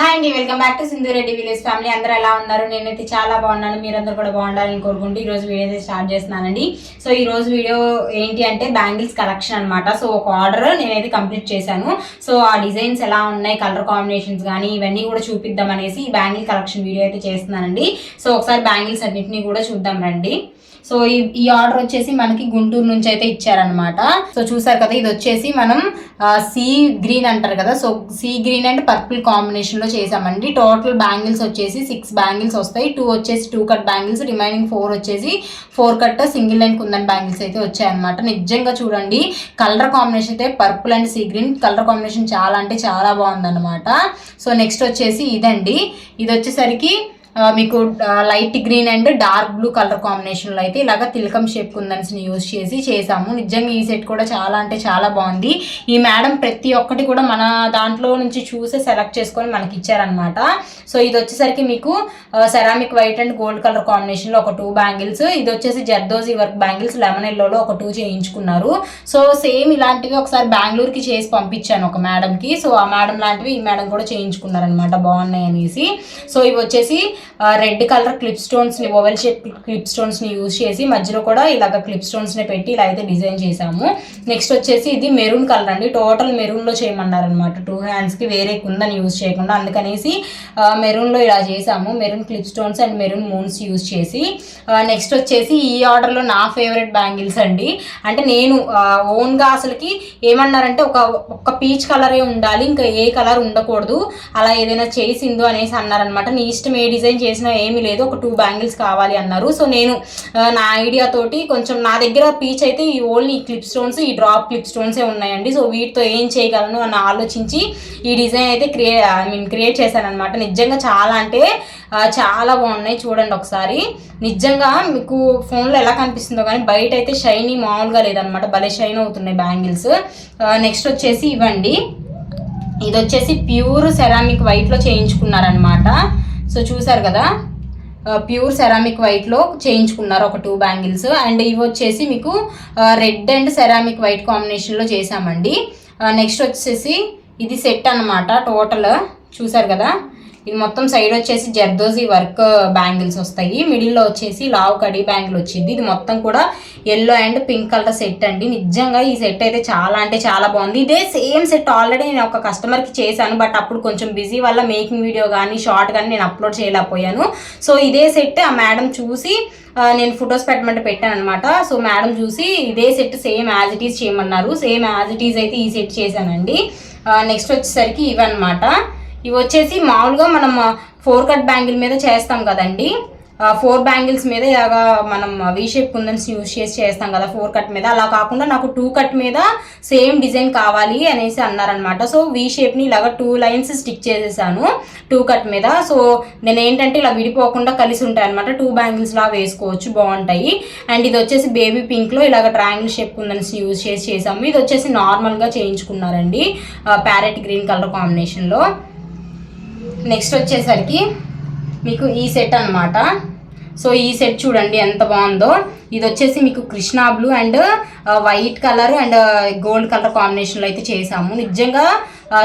Hi అండి welcome back to Sindhu Reddy village family అందరూ ఎలా ఉన్నారు? నేనైతే చాలా బాగున్నాను. మీరందరూ కూడా బాగుండాలని కోరుకుంటూ ఈరోజు వీడియో అయితే స్టార్ట్ చేస్తున్నానండి. సో ఈ రోజు వీడియో ఏంటి అంటే బ్యాంగిల్స్ కలెక్షన్ అనమాట సో ఒక ఆర్డర్ నేనైతే కంప్లీట్ చేశాను. సో ఆ డిజైన్స్ ఎలా ఉన్నాయి కలర్ కాంబినేషన్స్ కానీ ఇవన్నీ కూడా చూపిద్దాం అనేసి ఈ బ్యాంగిల్ కలెక్షన్ వీడియో అయితే చేస్తున్నానండి. సో ఒకసారి బ్యాంగిల్స్ అన్నింటినీ కూడా చూద్దాం రండి. సో ఈ ఈ ఆర్డర్ వచ్చేసి మనకి గుంటూరు నుంచి అయితే ఇచ్చారనమాట సో చూసారు కదా ఇది వచ్చేసి మనం సీ గ్రీన్ అంటారు కదా so sea green and purple కాంబినేషన్లో చేసామండి. టోటల్ బ్యాంగిల్స్ వచ్చేసి సిక్స్ బ్యాంగిల్స్ వస్తాయి. టూ వచ్చేసి two cut bangles remaining four వచ్చేసి four cut single line kundan bangles అయితే వచ్చాయన్నమాట. నిజంగా చూడండి కలర్ కాంబినేషన్ అయితే purple and sea green colour combination చాలా అంటే చాలా బాగుందన్నమాట. సో నెక్స్ట్ వచ్చేసి ఇదండి. ఇది వచ్చేసరికి మీకు light green and dark blue colour కాంబినేషన్లో అయితే ఇలాగ తిలకం షేప్ కుందన్స్ని యూజ్ చేసి చేసాము నిజంగా ఈ సెట్ కూడా చాలా అంటే చాలా బాగుంది. ఈ మేడం ప్రతి ఒక్కటి కూడా మన దాంట్లో నుంచి చూసి సెలెక్ట్ చేసుకొని మనకి ఇచ్చారనమాట సో ఇది వచ్చేసరికి మీకు ceramic white and gold colour కాంబినేషన్లో ఒక టూ బ్యాంగిల్స్ ఇది వచ్చేసి జర్దోజీ వర్క్ బ్యాంగిల్స్ లెమన్ ఎల్లోలో ఒక టూ చేయించుకున్నారు. సో సేమ్ ఇలాంటివి ఒకసారి బెంగళూరుకి చేసి పంపించాను ఒక మేడంకి. సో ఆ మేడం లాంటివి ఈ మేడం కూడా చేయించుకున్నారనమాట బాగున్నాయి అనేసి సో ఇవి వచ్చేసి రెడ్ కలర్ క్లిప్ స్టోన్స్ని ఓవెల్ షేప్ క్లిప్ స్టోన్స్ని యూజ్ చేసి మధ్యలో కూడా ఇలాగ క్లిప్ స్టోన్స్ని పెట్టి ఇలా అయితే డిజైన్ చేసాము నెక్స్ట్ వచ్చేసి ఇది మెరూన్ కలర్ అండి. టోటల్ మెరూన్లో చేయమన్నారనమాట టూ హ్యాండ్స్కి వేరే కుందని యూజ్ చేయకుండా అందుకనేసి మెరూన్లో ఇలా చేసాము maroon clip stones and maroon moons use చేసి నెక్స్ట్ వచ్చేసి ఈ ఆర్డర్లో నా ఫేవరెట్ బ్యాంగిల్స్ అండి. అంటే నేను ఓన్గా అసలుకి ఏమన్నారంటే ఒక ఒక్క పీచ్ కలరే ఉండాలి ఇంకా ఏ కలర్ ఉండకూడదు. అలా ఏదైనా చేసిందో అనేసి అన్నారనమాట నీ ఇష్టం ఏ డిజైన్ చేసినా ఏమీ లేదు. ఒక టూ బ్యాంగిల్స్ కావాలి అన్నారు. సో నేను నా ఐడియా తోటి కొంచెం నా దగ్గర పీచ్ అయితే ఈ ఓన్లీ ఈ క్లిప్ స్టోన్స్ ఈ డ్రాప్ క్లిప్ స్టోన్సే ఉన్నాయండి. సో వీటితో ఏం చేయగలను అని ఆలోచించి ఈ డిజైన్ అయితే క్రియే ఐ మీన్ క్రియేట్ చేశానమాట నిజంగా చాలా అంటే చాలా బాగున్నాయి చూడండి ఒకసారి. నిజంగా మీకు ఫోన్లో ఎలా కనిపిస్తుందో కానీ బయట అయితే షైనీ మామూలుగా లేదనమాట భలే షైన్ అవుతున్నాయి బ్యాంగిల్స్ నెక్స్ట్ వచ్చేసి ఇవ్వండి. ఇది వచ్చేసి ప్యూర్ సెరామిక్ వైట్లో చేయించుకున్నారనమాట సో చూసారు కదా? ప్యూర్ సెరామిక్ వైట్లో చేయించుకున్నారు ఒక టూ బ్యాంగిల్స్ అండ్ ఇవి వచ్చేసి మీకు రెడ్ అండ్ సెరామిక్ వైట్ కాంబినేషన్లో చేసామండి నెక్స్ట్ వచ్చేసి ఇది సెట్ అన్నమాట టోటల్ చూసారు కదా? ఇది మొత్తం సైడ్ వచ్చేసి జర్దోజీ వర్క్ బ్యాంగిల్స్ వస్తాయి. మిడిల్లో వచ్చేసి లావ్ కడి బ్యాంగిల్ వచ్చింది. ఇది మొత్తం కూడా yellow and pink colour set అండి. నిజంగా ఈ సెట్ అయితే చాలా అంటే చాలా బాగుంది. ఇదే సేమ్ సెట్ ఆల్రెడీ నేను ఒక కస్టమర్కి చేశాను. బట్ అప్పుడు కొంచెం బిజీ వల్ల మేకింగ్ వీడియో కానీ షార్ట్ కానీ నేను అప్లోడ్ చేయలేకపోయాను. సో ఇదే సెట్ ఆ మేడం చూసి నేను ఫొటోస్ పెట్టమంటే పెట్టాను అనమాట సో మేడం చూసి ఇదే set same as it is చేయమన్నారు. సేమ్ యాజ్ ఇట్ ఈస్ అయితే ఈ సెట్ చేశానండి. నెక్స్ట్ వచ్చేసరికి ఇవన్నమాట. ఇవి వచ్చేసి మామూలుగా మనం ఫోర్ కట్ బ్యాంగిల్ మీద చేస్తాం కదండి. ఫోర్ బ్యాంగిల్స్ మీద ఇలాగా మనం వీ షేప్ కుందన్స్ యూజ్ చేసి చేస్తాం కదా ఫోర్ కట్ మీద. అలా కాకుండా నాకు టూ కట్ మీద సేమ్ డిజైన్ కావాలి అనేసి అన్నారనమాట సో వీ షేప్ని ఇలాగ టూ లైన్స్ స్టిక్ చేసేసాను టూ కట్ మీద. సో నేను ఏంటంటే ఇలా విడిపోకుండా కలిసి ఉంటాయి అనమాట టూ బ్యాంగిల్స్ లా వేసుకోవచ్చు బాగుంటాయి. అండ్ ఇది వచ్చేసి బేబీ పింక్లో ఇలాగ ట్రయాంగిల్ షేప్ కుందన్స్ యూజ్ చేసి చేసాము. ఇది వచ్చేసి నార్మల్గా చేయించుకున్నారండి ప్యారెట్ గ్రీన్ కలర్ కాంబినేషన్లో నెక్స్ట్ వచ్చేసరికి మీకు ఈ సెట్ అనమాట సో ఈ సెట్ చూడండి ఎంత బాగుందో. ఇది వచ్చేసి మీకు Krishna blue and white colour and gold colour కాంబినేషన్లో అయితే చేసాము నిజంగా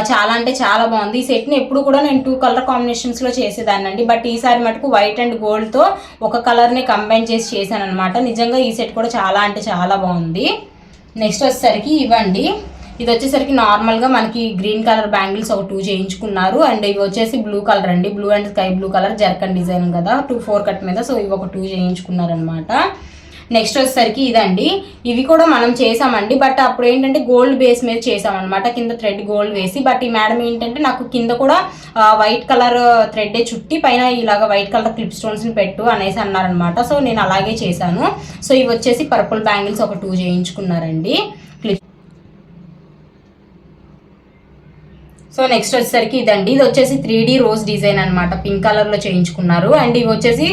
చాలా అంటే చాలా బాగుంది. ఈ సెట్ని ఎప్పుడు కూడా నేను టూ కలర్ కాంబినేషన్స్లో చేసేదాన్ని అండి బట్ ఈసారి మటుకు వైట్ అండ్ గోల్డ్తో ఒక కలర్ని కంబైన్ చేసి చేశాను అనమాట నిజంగా ఈ సెట్ కూడా చాలా అంటే చాలా బాగుంది. నెక్స్ట్ వచ్చేసరికి ఇవ్వండి. ఇది వచ్చేసరికి నార్మల్గా మనకి గ్రీన్ కలర్ బ్యాంగిల్స్ ఒక టూ చేయించుకున్నారు. అండ్ ఇవి వచ్చేసి బ్లూ కలర్ అండి. Blue and sky blue colour zircon design కదా. టూ ఫోర్ కట్ మీద. సో ఇవి ఒక టూ చేయించుకున్నారనమాట నెక్స్ట్ వచ్చేసరికి ఇదండి. ఇవి కూడా మనం చేసామండి. బట్ అప్పుడు ఏంటంటే గోల్డ్ బేస్ మీద చేసామన్నమాట. కింద థ్రెడ్ గోల్డ్ వేసి. బట్ ఈ మేడం ఏంటంటే నాకు కింద కూడా వైట్ కలర్ థ్రెడ్డే చుట్టి పైన ఇలాగ వైట్ కలర్ క్లిప్ స్టోన్స్ని పెట్టు అనేసి అన్నారనమాట సో నేను అలాగే చేశాను. సో ఇవి వచ్చేసి పర్పుల్ బ్యాంగిల్స్ ఒక టూ చేయించుకున్నారండి క్లిప్ సో నెక్స్ట్ వచ్చేసరికి ఇదండి. ఇది వచ్చేసి త్రీ డీ రోజ్ డిజైన్ అనమాట పింక్ కలర్లో చేయించుకున్నారు. అండ్ ఇవి వచ్చేసి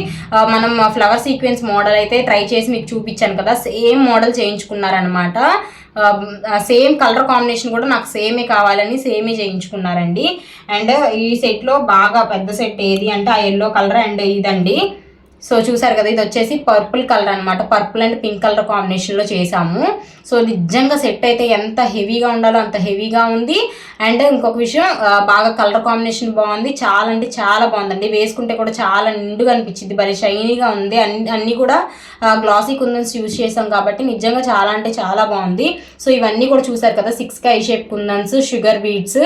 మనం ఫ్లవర్ సీక్వెన్స్ మోడల్ అయితే ట్రై చేసి మీకు చూపించాను కదా. సేమ్ మోడల్ చేయించుకున్నారనమాట సేమ్ కలర్ కాంబినేషన్ కూడా నాకు సేమే కావాలని సేమే చేయించుకున్నారండి. అండ్ ఈ సెట్లో బాగా పెద్ద సెట్ ఏది అంటే ఆ ఎల్లో కలర్ అండ్ ఇదండి. సో చూసారు కదా ఇది వచ్చేసి పర్పుల్ కలర్ అన్నమాట. పర్పుల్ అండ్ పింక్ కలర్ కాంబినేషన్లో చేసాము సో నిజంగా సెట్ అయితే ఎంత హెవీగా ఉండాలో అంత హెవీగా ఉంది. అండ్ ఇంకొక విషయం బాగా కలర్ కాంబినేషన్ బాగుంది. చాలా అంటే చాలా బాగుందండి. వేసుకుంటే కూడా చాలా నిండుగా అనిపించింది. భలే షైనీగా ఉంది. అన్ని అన్నీ కూడా గ్లాసీ కుందన్స్ యూజ్ చేసాం కాబట్టి నిజంగా చాలా అంటే చాలా బాగుంది. సో ఇవన్నీ కూడా చూసారు కదా సిక్స్ కై shape kundans sugar beads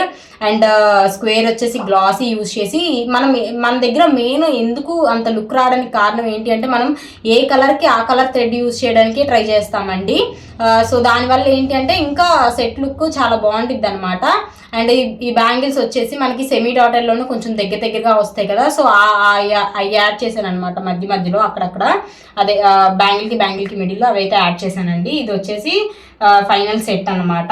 and square వచ్చేసి గ్లాసీ యూజ్ చేసి మనం మన దగ్గర మెయిన్ ఎందుకు అంత లుక్ రావడానికి కారణం ఏంటి అంటే మనం ఏ కలర్కి ఆ కలర్ థ్రెడ్ యూజ్ చేయడానికి ట్రై చేస్తామండి. సో దానివల్ల ఏంటి అంటే ఇంకా సెట్ లుక్ చాలా బాగుంటుంది అనమాట అండ్ ఈ- ఈ బ్యాంగిల్స్ వచ్చేసి మనకి సెమీ డాటర్లోనే కొంచెం దగ్గర దగ్గరగా వస్తాయి కదా. సో అవి యాడ్ చేశాను అనమాట మధ్య మధ్యలో అక్కడక్కడ. అదే బ్యాంగిల్కి బ్యాంగిల్కి మిడిల్లో అవి అయితే యాడ్ చేశానండి. ఇది వచ్చేసి ఫైనల్ సెట్ అన్నమాట.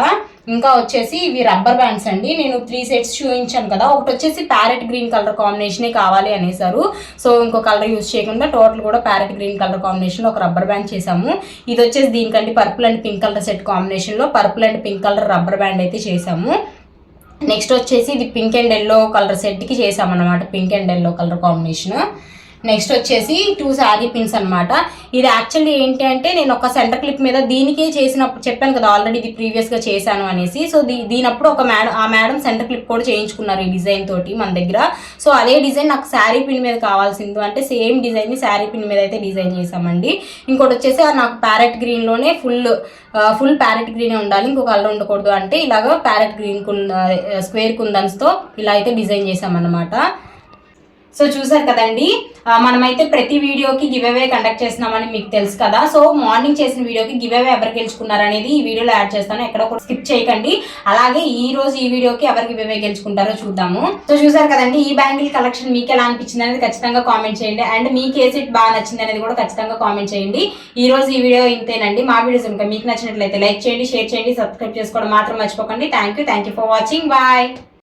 ఇంకా వచ్చేసి ఇవి రబ్బర్ బ్యాండ్స్ అండి. నేను త్రీ సెట్స్ చూపించాను కదా. ఒకటి వచ్చేసి ప్యారెట్ గ్రీన్ కలర్ కాంబినేషనే కావాలి అనేసారు. సో ఇంకో కలర్ యూస్ చేయకుండా టోటల్ కూడా ప్యారెట్ గ్రీన్ కలర్ కాంబినేషన్లో ఒక రబ్బర్ బ్యాండ్ చేసాము ఇది వచ్చేసి దీనికంటే purple and pink colour set కాంబినేషన్లో purple and pink colour rubber band అయితే చేసాము నెక్స్ట్ వచ్చేసి ఇది పింక్ అండ్ ఎల్లో కలర్ సెట్కి చేసామన్నమాట pink and yellow colour combination. Next వచ్చేసి టూ శారీ పిన్స్ అనమాట ఇది యాక్చువల్లీ ఏంటి అంటే నేను ఒక సెంటర్ క్లిప్ మీద దీనికే చేసినప్పుడు చెప్పాను కదా ఆల్రెడీ ఇది ప్రీవియస్గా చేశాను అనేసి. సో దీ దీనప్పుడు ఒక మేడం ఆ మేడం సెంటర్ క్లిప్ కూడా చేయించుకున్నారు ఈ డిజైన్ తోటి మన దగ్గర. సో అదే డిజైన్ నాకు శారీ పిన్ మీద కావాల్సింది. అంటే సేమ్ డిజైన్ని శారీ పిన్ మీద అయితే డిజైన్ చేసామండి ఇంకోటి వచ్చేసి నాకు ప్యారెట్ గ్రీన్లోనే ఫుల్ ఫుల్ ప్యారెట్ గ్రీనే ఉండాలి. ఇంకో కలర్ ఉండకూడదు అంటే ఇలాగ ప్యారెట్ గ్రీన్ కుంద స్క్వేర్ కుందన్స్తో ఇలా అయితే డిజైన్ చేసామన్నమాట సో చూసారు కదండి? మనమైతే ప్రతి వీడియోకి గివ్ అవే కండక్ట్ చేస్తున్నామని మీకు తెలుసు కదా. సో మార్నింగ్ చేసిన వీడియోకి గివ్ అవే ఎవరు గెలుచుకున్నారు అనేది ఈ వీడియోలో యాడ్ చేస్తాను. ఎక్కడ కూడా స్కిప్ చేయకండి. అలాగే ఈ రోజు ఈ వీడియోకి ఎవరు గివ్ అవే గెలుచుకుంటారో చూద్దాము. సో చూసారు కదండి ఈ బ్యాంగిల్ కలెక్షన్ మీకు ఎలా అనిపించింది అనేది ఖచ్చితంగా కామెంట్ చేయండి. అండ్ మీకు ఏ సెట్ బాగా నచ్చింది అనేది కూడా ఖచ్చితంగా కామెంట్ చేయండి. ఈ రోజు ఈ వీడియో ఇంతేనండి. మా వీడియోస్ ఇంకా మీకు నచ్చినట్లయితే లైక్ చేయండి షేర్ చేయండి సబ్స్క్రైబ్ చేసుకోవడం మాత్రం మర్చిపోకండి. Thank you thank you for watching bye